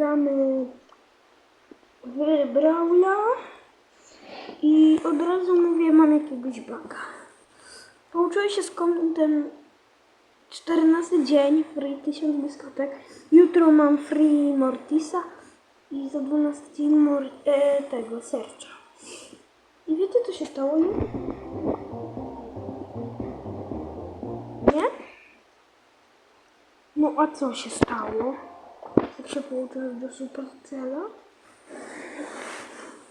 gramy w Brawla i od razu mówię, mam jakiegoś baga. Pouczyłem się z kontem 14 dzień, free 1000 dyskotek. Jutro mam free Mortisa i za 12 dzień mor e, tego, serca. I wiecie co się stało? Nie? Nie? No a co się stało? Się połączyłem do Supercella?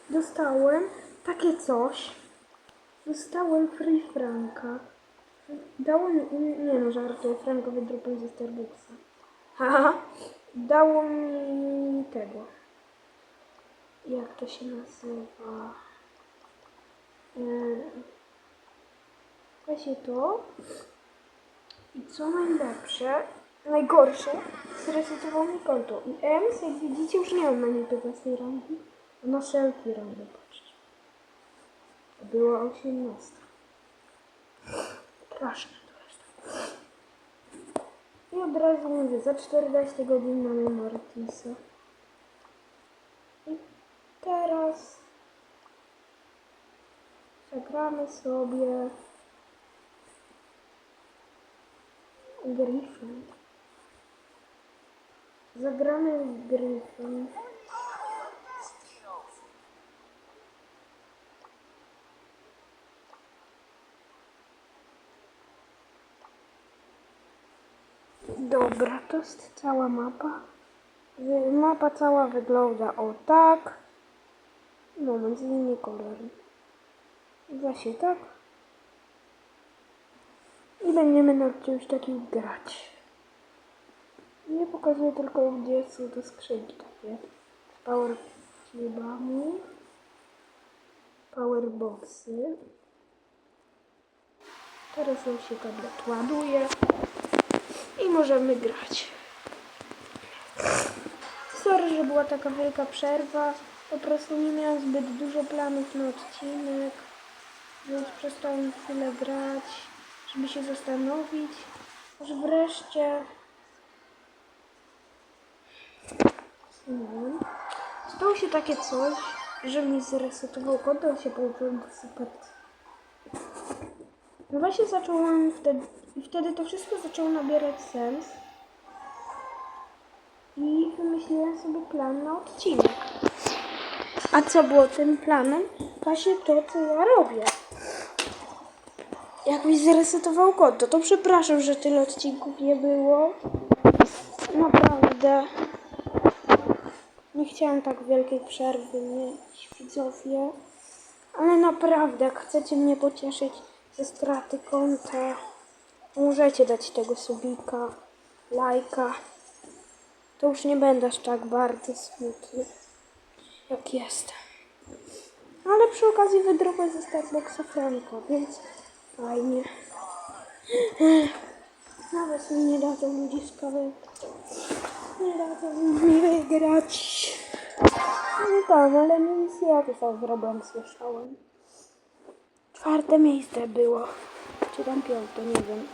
Dostałem takie coś. Dostałem Free Franka. Dało mi... Nie no, żartuję. Franka wydropił ze Starbucksa. Haha. Dało mi tego. Jak to się nazywa? Właśnie to. I co najlepsze, najgorsze, zresetował mi konto. I EMS, jak widzicie, już nie mam na niej 15 rangi, a na wszelki rangi, patrzcie. Była 18. Straszne to jest. I od razu mówię, za 14 godzin mamy Mortisa. I teraz zagramy sobie Gryfon. Zagramy w Gryfon. Dobra, to jest cała mapa. Mapa cała wygląda o tak. Moment, zmienię kolor. Właśnie tak. I będziemy na czymś takim grać. Nie pokazuję tylko, gdzie są te skrzynki takie. Power cubami. Powerboxy. Teraz nam się tablet ładuje. I możemy grać. Sorry, że była taka wielka przerwa. Po prostu nie miałam zbyt dużo planów na odcinek. Więc przestałem chwilę grać, żeby się zastanowić. Aż wreszcie... No. Stało się takie coś, że mi zresetował konto się połączyłem do super. No właśnie zacząłem wtedy, i wtedy to wszystko zaczęło nabierać sens. I wymyśliłem sobie plan na odcinek. A co było tym planem? Właśnie to, co ja robię. Jak mi zresetował konto, to przepraszam, że tyle odcinków nie było. Naprawdę. Nie chciałam tak wielkiej przerwy mieć, widzowie. Ale naprawdę, jak chcecie mnie pocieszyć ze straty konta, możecie dać tego subika, lajka. To już nie będę aż tak bardzo smutny, jak jestem. Ale przy okazji wydrobię ze Starbucksa Franka, więc fajnie. Nawet mi nie dadzą ludziskowe. Nie dadzą mi wygrać. No tam, ale misja to sam zrobiłem, słyszałem. Czwarte miejsce było. Czy tam piąte, nie wiem.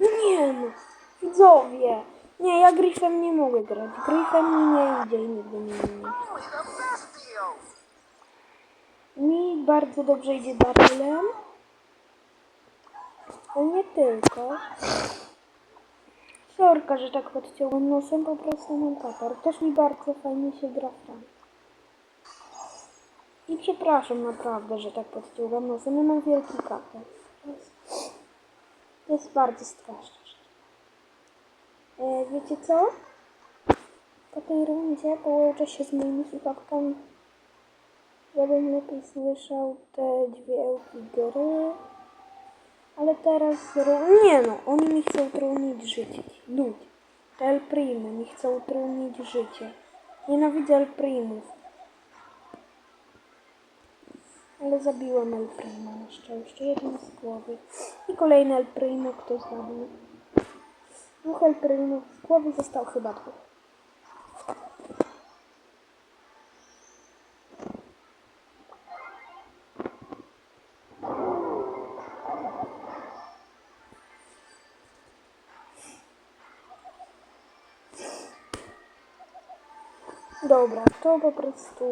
Nie no, widzowie. Nie, ja Griffem nie mogę grać. Griffem mi nie idzie i nigdy nie idzie. Mi bardzo dobrze idzie Darylem. Ale nie tylko. Sorka, że tak podciąłem nosem, po prostu mam katar. Też mi bardzo fajnie się gra. I przepraszam naprawdę, że tak podciągam nosem. Ja mam wielki katar. To jest bardzo straszne. E, wiecie co? Po tej rundzie połączę się z moimi słuchawkami. Ja bym lepiej słyszał te dźwięki gry. Ale teraz... Nie no, oni mi chcą trudnić życie. Ludzie. Te El Primo mi chcą trudnić życie. Nienawidzę El Primów. Ale zabiłem El Primo na szczęście. Jeden z głowy. I kolejny El Primo, kto zabił. Dwóch El Primów z głowy został chyba dwóch. Dobra, to po prostu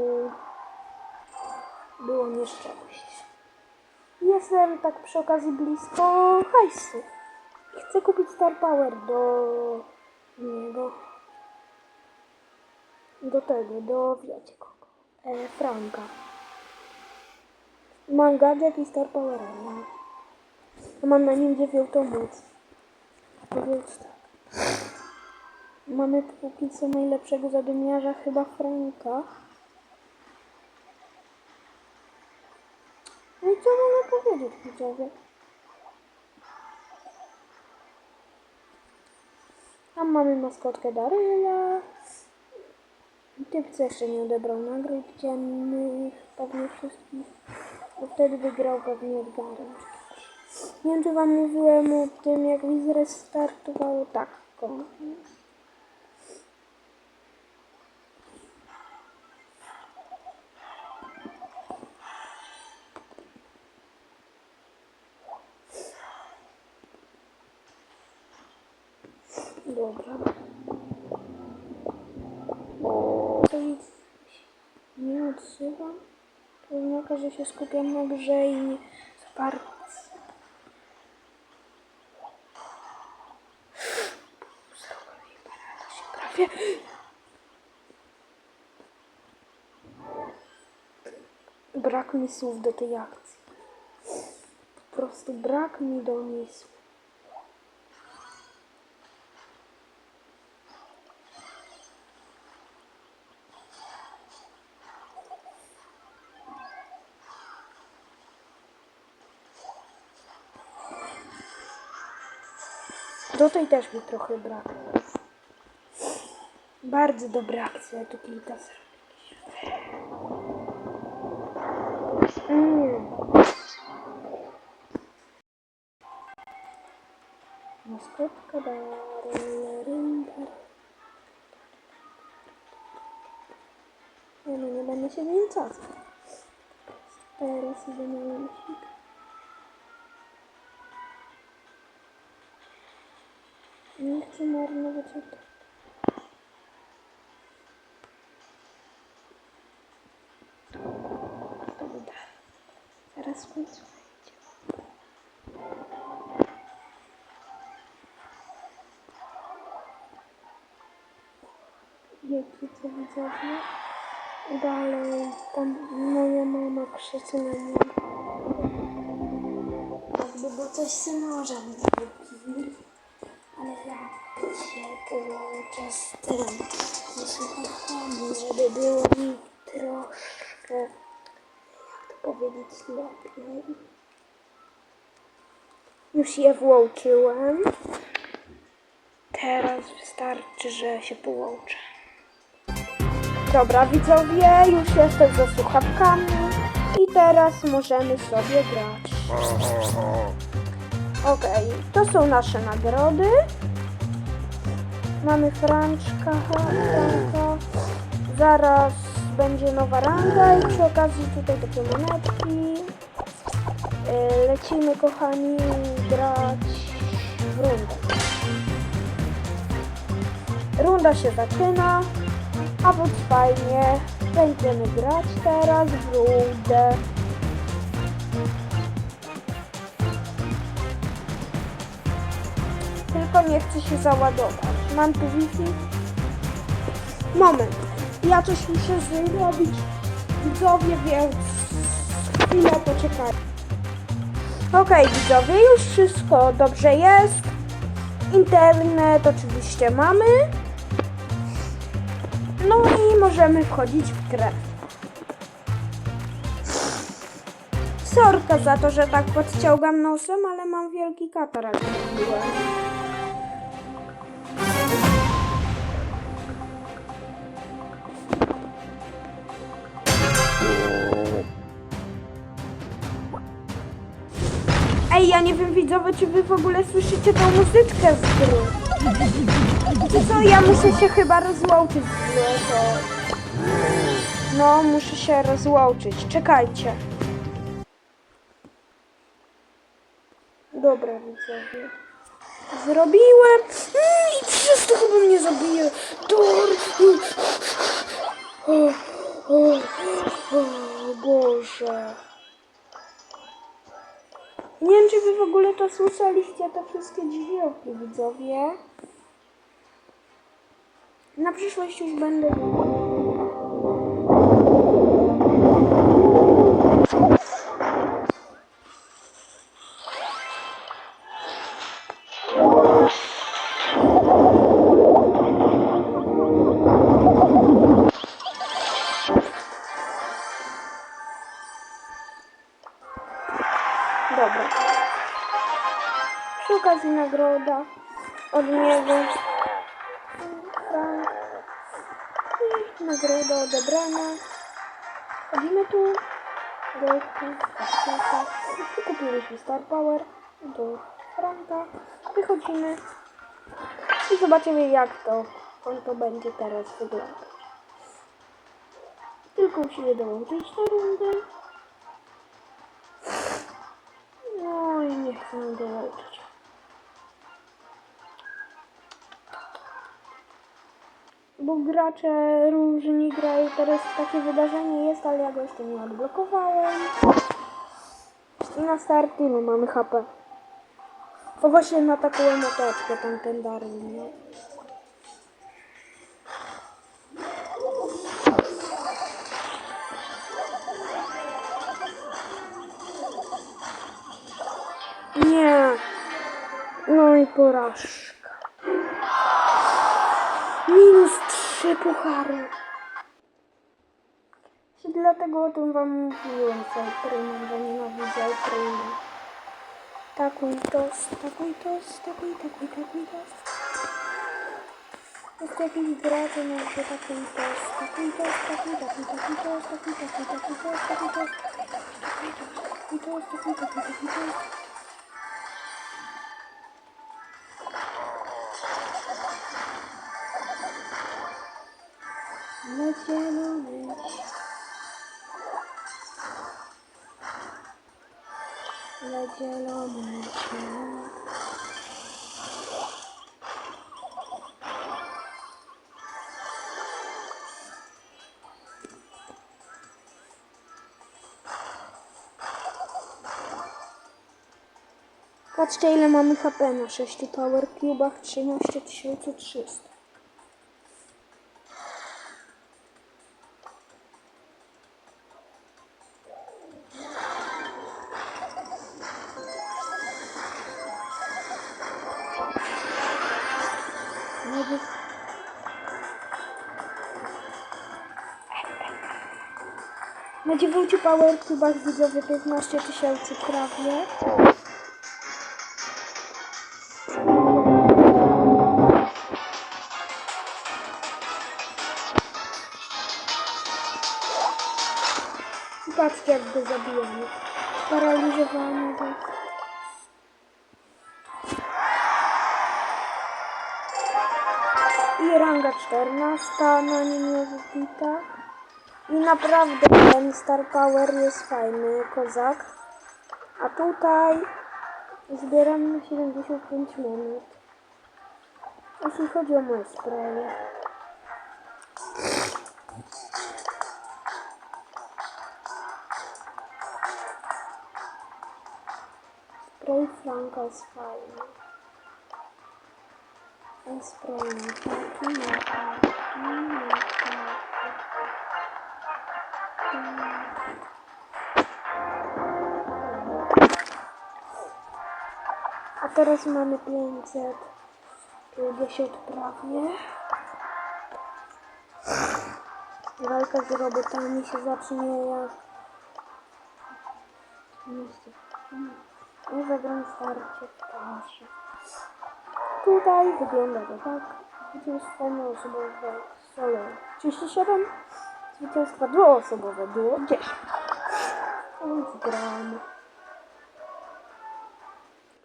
było nieszczęście. Jestem tak przy okazji blisko hajsu. Chcę kupić Star Power do niego. Do tego, do wiecie kogo. E, Franka. Mam gadżet i Star Power. A mam na nim dziewiątą moc. Więc tak. Mamy póki co najlepszego zadymiarza, chyba Franka. No i co mogę powiedzieć, widzowie? Tam mamy maskotkę Daryla. Typ, co jeszcze nie odebrał nagród dziennych, pewnie wszystkich. Bo wtedy wygrał pewnie Edgarem. Nie wiem, czy wam mówiłem o tym, jak mi zrestartowało tak. konto. Skupiam na grze i wsparciu. Prawie. Brak mi słów do tej akcji. Po prostu brak mi do niej słów. Do tej też mi trochę brak. Bardzo dobra akcja, tu kilka. Mm. Maskotka Daryleringar. Nie no, nie będę się cofać. Teraz idę na marnować czasu. Dobra. Zaraz w końcu wejdzie. Wiecie co widzowie? Dalej, tam moja mama krzyczy na mnie. Jakby było coś synożem zrobili. Połączę z tym, ze słuchawkami, żeby było mi troszkę, jak to powiedzieć, lepiej. Już je włączyłem. Teraz wystarczy, że się połączę. Dobra, widzowie, już jestem ze słuchawkami i teraz możemy sobie grać. Okej, to są nasze nagrody. Mamy Franczka, Franka. Zaraz będzie nowa ranga i przy okazji tutaj takie monetki. Yy, Lecimy, kochani, grać w rundę. Runda się zaczyna, a więc fajnie. Będziemy grać teraz w rundę. Tylko nie chce się załadować. Mam Wi-Fi. Moment. Ja coś muszę zrobić. Widzowie, więc chwilę poczekaj. Okej, widzowie, już wszystko dobrze jest. Internet oczywiście mamy. No i możemy wchodzić w grę. Sorka za to, że tak podciągam nosem, ale mam wielki katar, Ej, ja nie wiem widzowie, czy wy w ogóle słyszycie tą muzyczkę z gry. Co, ja muszę się chyba rozłączyć. No, no muszę się rozłączyć. Czekajcie. Dobra, widzowie. Zrobiłem. Mm, I przez to chyba mnie zabije. Dor. O, o, o, o Boże. Nie wiem, czy wy w ogóle to słyszeliście, te wszystkie dźwięki, widzowie. Na przyszłość już będę... kupiliśmy Star Power do Franka. Wychodzimy i zobaczymy jak to konto będzie teraz wyglądać. Tylko musimy dołączyć na rundę. No i nie chcę dołączyć. Bo gracze różni grają, teraz takie wydarzenie jest, ale ja go jeszcze nie odblokowałem. Na start ilu mamy HP? To właśnie na taką emoteczkę tam ten Darwin, nie? Nie. No i porażka. Minus trzy puchary. Dlatego o tym wam mówiłem, co Prymem, że nienawidzę Prymu. Takuj tos, takuj tos, takuj, takuj, takuj tos. Jest jakiś gracz, no to takuj tos, takuj tos, takuj, takuj, takuj tos, takuj, takuj, takuj tos, takuj tos. Takuj tos, takuj, takuj, takuj tos. Na zielony Na zielony świat. Patrzcie ile mamy HP na 6 Power Cubach 13300 Może... Na 9 Power Cubach widzowie 15 tysięcy prawie. Patrzcie jak go zabijamy. I ranga 14 na nim jest wbita. I naprawdę ten Star Power jest fajny, kozak. A tutaj zbieram 75 minut. Jeśli chodzi o moje sprawy. Spray Franka jest fajny. Taki. A teraz mamy 550 prawie. Walka z robotami się zacznie jak... Nie zagram starcie czasie. Tutaj wygląda to tak. Zwycięstwo jednoosobowe solo 37. Zwycięstwa dwuosobowe było 10. Więc gramy.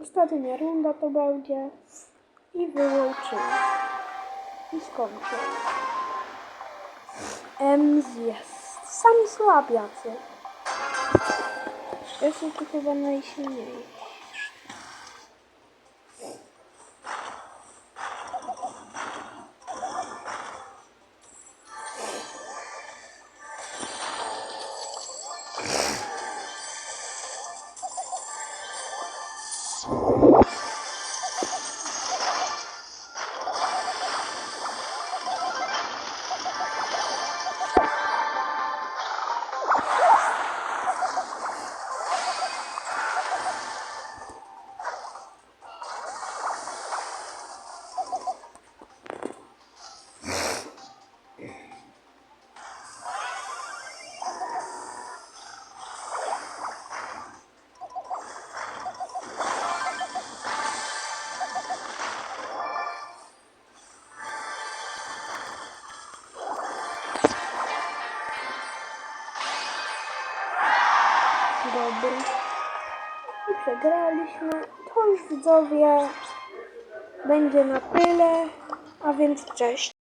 Ostatnia runda to będzie. I wyłączymy. I skończę. Ems jest. Sami słabiacy. Zresztą to chyba najsilniejsi. I przegraliśmy. To już widzowie będzie na tyle. A więc cześć.